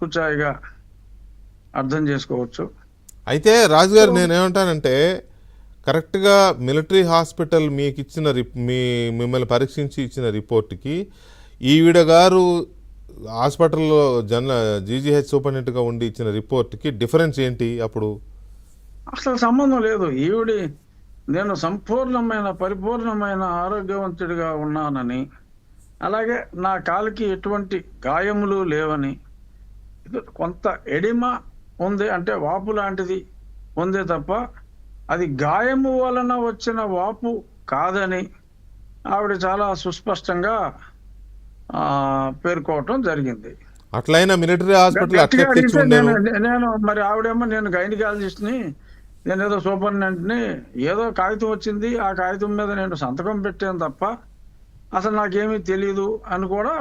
చూచాయిగా అర్థం చేసుకోవచ్చు. అయితే రాజు గారు నేనేమంటానంటే కరెక్ట్గా మిలిటరీ హాస్పిటల్ మీకు ఇచ్చిన రిప్ మీ మిమ్మల్ని పరీక్షించి ఇచ్చిన రిపోర్ట్కి ఈవిడ గారు హాస్పిటల్లో జన జీజీహెచ్ సూపరింటెండెంట్గా ఉండి ఇచ్చిన రిపోర్ట్కి డిఫరెన్స్ ఏంటి అప్పుడు? అసలు సంబంధం లేదు. ఈవిడి నేను సంపూర్ణమైన పరిపూర్ణమైన ఆరోగ్యవంతుడిగా ఉన్నానని అలాగే నా కాలికి ఎటువంటి గాయములు లేవని కొంత ఎడిమ ఉంది అంటే వాపు లాంటిది ఉందే తప్ప అది గాయము వలన వచ్చిన వాపు కాదని ఆవిడ చాలా సుస్పష్టంగా ఆ, పేర్కోవటం జరిగింది. అట్లయినా మిలిటరీ హాస్పిటల్ నేను మరి ఆవిడేమో నేను గైనకాలజిస్ట్ని నేను ఏదో సూపరింటెండెంట్ని ఏదో కాగితం వచ్చింది ఆ కాగితం మీద నేను సంతకం పెట్టాను తప్ప అసలు నాకేమీ తెలియదు అని కూడా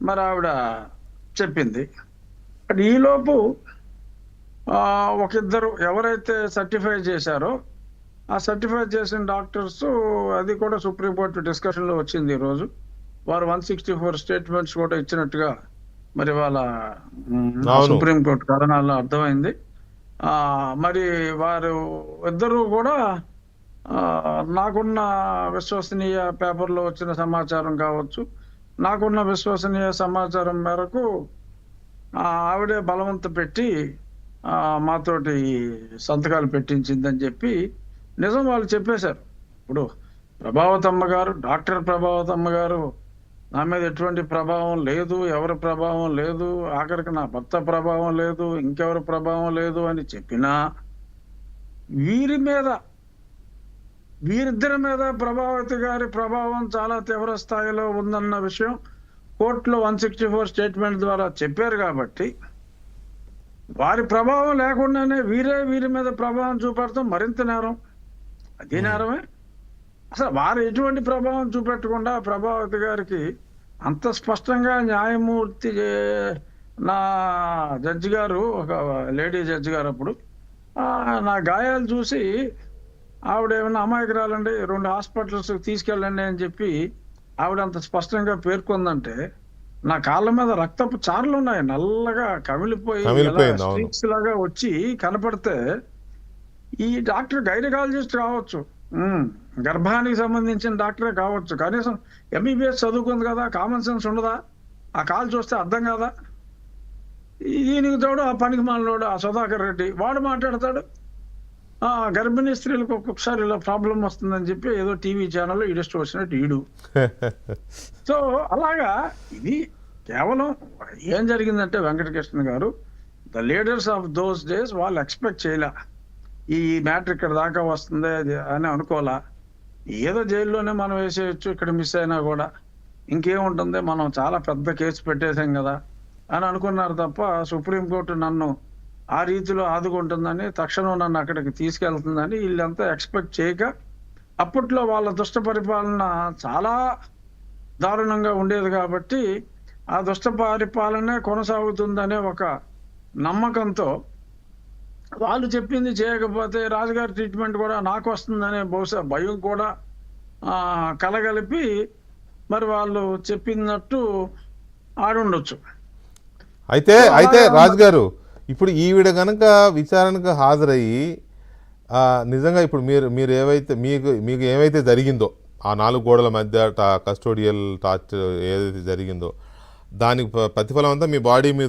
మరి ఆవిడ చెప్పింది. ఈలోపు ఒక ఇద్దరు ఎవరైతే సర్టిఫై చేశారో ఆ సర్టిఫై చేసిన డాక్టర్స్ అది కూడా సుప్రీంకోర్టు డిస్కషన్లో వచ్చింది ఈరోజు వారు వన్ సిక్స్టీ ఫోర్ స్టేట్మెంట్స్ కూడా ఇచ్చినట్టుగా మరి వాళ్ళ. సుప్రీంకోర్టు కారణాల్లో అర్థమైంది. ఆ మరి వారు ఇద్దరు కూడా నాకున్న విశ్వసనీయ పేపర్లో వచ్చిన సమాచారం కావచ్చు. నాకున్న విశ్వసనీయ సమాచారం మేరకు ఆవిడే బలవంత పెట్టి మాతోటి సంతకాలు పెట్టించిందని చెప్పి నిజం వాళ్ళు చెప్పేశారు. ఇప్పుడు ప్రభావతమ్మ గారు డాక్టర్ ప్రభావతమ్మ గారు నా మీద ఎటువంటి ప్రభావం లేదు ఎవరి ప్రభావం లేదు ఆఖరికి నా భర్త ప్రభావం లేదు ఇంకెవరి ప్రభావం లేదు అని చెప్పినా వీరి మీద వీరిద్దరి మీద ప్రభావతి గారి ప్రభావం చాలా తీవ్ర స్థాయిలో ఉందన్న విషయం కోర్టులో వన్ సిక్స్టీ ఫోర్ స్టేట్మెంట్ ద్వారా చెప్పారు కాబట్టి వారి ప్రభావం లేకుండానే వీరే వీరి మీద ప్రభావం చూపెడతాం మరింత నేరం. అది నేరమే. అసలు వారు ఎటువంటి ప్రభావం చూపెట్టకుండా ప్రభావతి గారికి అంత స్పష్టంగా న్యాయమూర్తి నా జడ్జి గారు ఒక లేడీ జడ్జి గారు అప్పుడు నా గాయాలు చూసి ఆవిడ ఏమైనా అమాయకురాలండి రెండు హాస్పిటల్స్ తీసుకెళ్ళండి అని చెప్పి ఆవిడ అంత స్పష్టంగా పేర్కొందంటే నా కాళ్ళ మీద రక్తపు చారులు ఉన్నాయి. నల్లగా కమిలిపోయి. స్ట్రీక్స్ లాగా వచ్చి కనపడితే ఈ డాక్టర్ గైనకాలజిస్ట్ కావచ్చు. గర్భానికి సంబంధించిన డాక్టరే కావచ్చు. కనీసం ఎంబీబీఎస్ చదువుకుంది కదా కామన్ సెన్స్ ఉండదా? ఆ కాలు చూస్తే అర్థం కదా? దీనికి తోడు ఆ పనికి మాలినోడు ఆ సుధాకర్ రెడ్డి వాడు మాట్లాడతాడు. గర్భిణీ స్త్రీలకు ఒక్కొక్కసారి ఇలా ప్రాబ్లం వస్తుందని చెప్పి ఏదో టీవీ ఛానల్లో ఈడెస్ట్ వచ్చినట్టు ఈడు. సో అలాగా ఇది కేవలం ఏం జరిగిందంటే వెంకటకృష్ణ గారు the leaders of those days వాళ్ళు ఎక్స్పెక్ట్ చేయలే. ఈ మ్యాటర్ ఇక్కడ దాకా వస్తుంది అని అనుకోలా. ఏదో జైల్లోనే మనం వేసేయచ్చు ఇక్కడ మిస్ అయినా కూడా. ఇంకేముంటుంది మనం చాలా పెద్ద కేసు పెట్టేశాం కదా అని అనుకున్నారు తప్ప సుప్రీంకోర్టు నన్ను ఆ రీతిలో ఆదుకుంటుందని తక్షణం నన్ను అక్కడికి తీసుకెళ్తుందని వీళ్ళంతా ఎక్స్పెక్ట్ చేయక అప్పట్లో వాళ్ళ దుష్ట పరిపాలన చాలా దారుణంగా ఉండేది కాబట్టి ఆ దుష్ట పరిపాలనే కొనసాగుతుందనే ఒక నమ్మకంతో వాళ్ళు చెప్పింది చేయకపోతే రాజుగారి ట్రీట్మెంట్ కూడా నాకు వస్తుందనే బహుశా భయం కూడా కలగలిపి మరి వాళ్ళు చెప్పినట్టు ఆడుండొచ్చు. అయితే అయితే అలాగా రాజు గారు ఇప్పుడు ఈవిడ కనుక విచారణకు హాజరయ్యి నిజంగా ఇప్పుడు మీరు మీరు ఏవైతే మీకు మీకు ఏమైతే జరిగిందో ఆ నాలుగు గోడల మధ్య టా కస్టోడియల్ టార్చర్ ఏదైతే జరిగిందో దానికి ప్రతిఫలం అంతా మీ బాడీ మీద